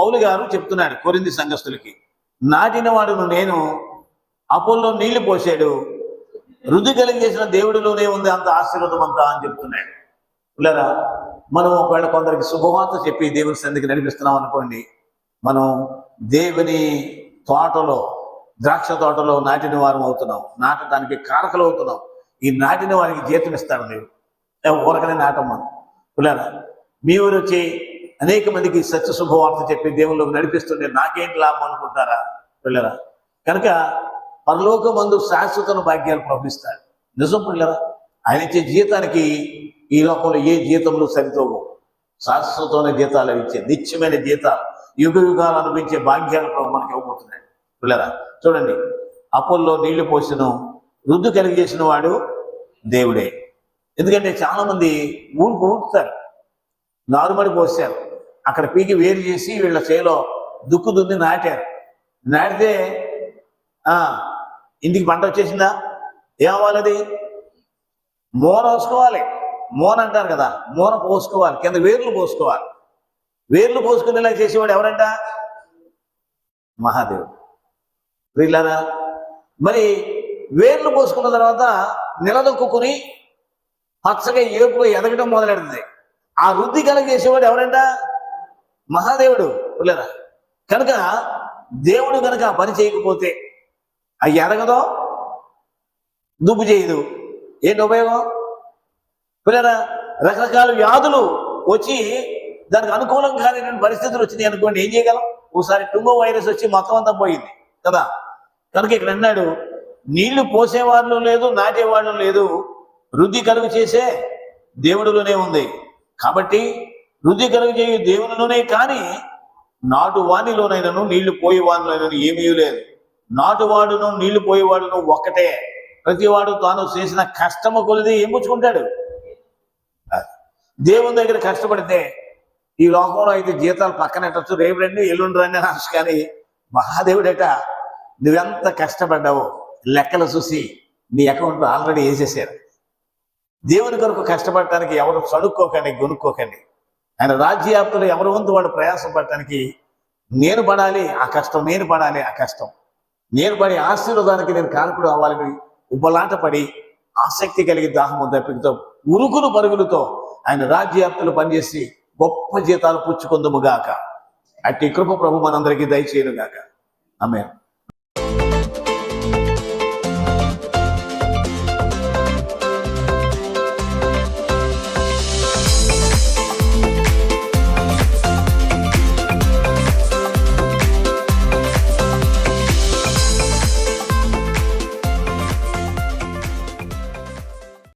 పౌలు గారు చెప్తున్నాడు కొరింది సంఘస్థులకి నాటిన వాడును నేను అపోల్లో నీళ్ళు పోసాడు రుచి కలిగేసిన దేవుడిలోనే ఉంది అంత ఆశీర్వాదం అంతా అని చెప్తున్నాడు. పిల్లరా మనం ఒకవేళ కొందరికి శుభవార్త చెప్పి దేవుని సందికి నడిపిస్తున్నాం అనుకోండి మనం దేవుని తోటలో ద్రాక్ష తోటలో నాటిన వారం అవుతున్నాం నాటడానికి కారకలు అవుతున్నాం ఈ నాటిన వారికి జీతం ఇస్తాడు దేవుడు. ఊరకనే నాటం మనం. పిల్లరా మీ ఊరు వచ్చి అనేక మందికి సత్య శుభవార్త చెప్పి దేవుళ్ళకి నడిపిస్తుంటే నాకేంటి లాభం అనుకుంటారా? పిల్లరా కనుక పరలోక మందు శాశ్వత భాగ్యాలు ప్రవహిస్తాడు నిజం పిల్లరా ఆయన ఇచ్చే జీతానికి ఈ లోకంలో ఏ జీతంలో సరితోవు శాశ్వతమైన జీతాలు ఇచ్చే నిత్యమైన జీతాలు యుగ యుగాలు అనిపించే భాగ్యాలు ప్రభు మనకి ఇవ్వబోతున్నాయి. పిల్లరా చూడండి అప్పుల్లో నీళ్ళు పోసిన రుద్దు కలిగేసిన వాడు దేవుడే. ఎందుకంటే చాలామంది ఊరుకు ఊరు నారుమడి పోసారు అక్కడ పీకి వేరు చేసి వీళ్ళ చేలో దుక్కు దున్ని నాటారు. నాటితే ఆ, ఇంటికి పంట వచ్చేసిందా? ఏమవ్వాలది? మోన పోసుకోవాలి. మోన అంటారు కదా మోన పోసుకోవాలి. కింద వేర్లు పోసుకోవాలి. వేర్లు పోసుకునేలా చేసేవాడు ఎవరంట? మహాదేవుడు. వీళ్ళారా మరి వేర్లు పోసుకున్న తర్వాత నిలదొక్కుని పచ్చగా ఏపుగా ఎదగడం మొదలెడుతుంది. ఆ వృద్ధి కలిగేసేవాడు ఎవరంట? మహాదేవుడు పిల్లరా. కనుక దేవుడు కనుక ఆ పని చేయకపోతే అవి ఎరగదో? దుబ్బు చేయదు. ఏంటి ఉపయోగం? పిల్లరా రకరకాల వ్యాధులు వచ్చి దానికి అనుకూలం కానిటువంటి పరిస్థితులు వచ్చినాయి అనుకోండి ఏం చేయగలం? ఒకసారి టుంగో వైరస్ వచ్చి మొత్తం అంతా పోయింది కదా? కనుక ఇక్కడ అన్నాడు నీళ్ళు పోసేవాళ్ళు లేదు నాటేవాళ్ళు లేదు వృద్ధి కలుగు చేసే దేవుడులోనే ఉంది. కాబట్టి వృద్ధి కలుగు దేవునిలోనే కానీ నాటు వానిలోనైనను నీళ్ళు పోయే వానిలోనైనా ఏమీ లేదు. నాటువాడును నీళ్ళు పోయేవాడును ఒక్కటే. ప్రతివాడు తాను చేసిన కష్టము కొలిది ఏం పుచ్చుకుంటాడు? దేవుని దగ్గర కష్టపడితే ఈ లోకంలో అయితే జీతాలు పక్కనెట్టచ్చు రేపు రండి ఎల్లుండి రండి అనొచ్చు కానీ మహాదేవుడట నువ్వెంత కష్టపడ్డావో లెక్కలు చూసి నీ అకౌంట్లో ఆల్రెడీ వేసేసారు. దేవుని కొరకు కష్టపడటానికి ఎవరు చదువుకోకండి కొనుక్కోకండి ఆయన రాజ్యాప్తులు ఎవరి వంతు వాడు ప్రయాసం పడటానికి నేను పడాలి ఆ కష్టం నేను పడాలి ఆ కష్టం. నేను పడి ఆశీర్వాదానికి నేను కారకుడు అవ్వాలని ఉబ్బలాట పడి ఆసక్తి కలిగి దాహము దప్పికతో ఉరుకులు పరుగులతో ఆయన రాజ్యాప్తులు పనిచేసి గొప్ప జీతాలు పుచ్చుకుందుము గాక. అట్టి కృప ప్రభు మనందరికీ దయచేయను గాక ఆమె